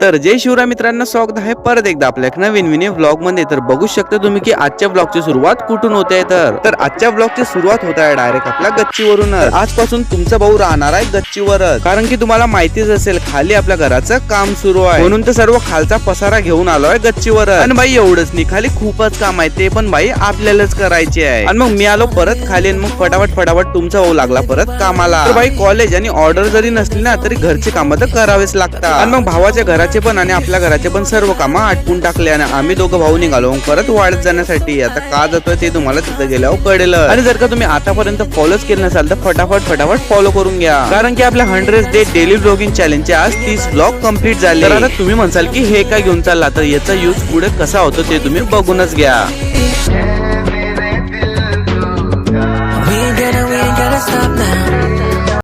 तर जय शिवराय मित्रांनो स्वागत आहे परत एकदा आपल्या नवीन विनी ब्लॉगमध्ये. तर बघू शकता तुम्ही की आजच्या ब्लॉगची सुरुवात कुठून होते तर? तर आजच्या ब्लॉगची सुरुवात होत आहे डायरेक्ट आपल्या गच्चीवरूनच. आजपासून तुमचा भाऊ राहणार आहे गच्चीवरच. कारण की तुम्हाला माहितीच असेल खाली आपल्या घराचं काम सुरू आहे. म्हणून तर सर्व खालचा पसारा घेऊन आलो आहे गच्चीवर आणि बाई एवढंच नाही खाली खूपच काम आहे ते पण बाई आपल्यालाच करायचे आहे. आणि मग मी आलो परत खाली आणि मग फटाफट फटाफट तुमचा भाऊ लागला परत कामाला. बाई कॉलेज आणि ऑर्डर जरी नसली ना तरी घरचे कामं तर करावेच लागतात. आणि मग भावाच्या घरात घराचे पण आणि आपल्या घराचे पण सर्व कामं आटपून टाकले आणि आम्ही दोघं भाऊ निघालो. परत वाढत जाण्यासाठी आता का जातोय ते तुम्हाला तिथं गेल्यावर कळेल. आणि जर का तुम्ही आतापर्यंत फॉलोच केलं नसाल तर फटाफट फटाफट फॉलो करून घ्या. कारण की आपल्या हंड्रेड डे डेली ब्लॉगिंग चॅलेंजचे आज तीस ब्लॉग कंप्लीट झाले. तर तुम्ही म्हणसाल की हे काय घेऊन चालला? तर याचा यूज पुढे कसा होतो ते तुम्ही बघूनच घ्या.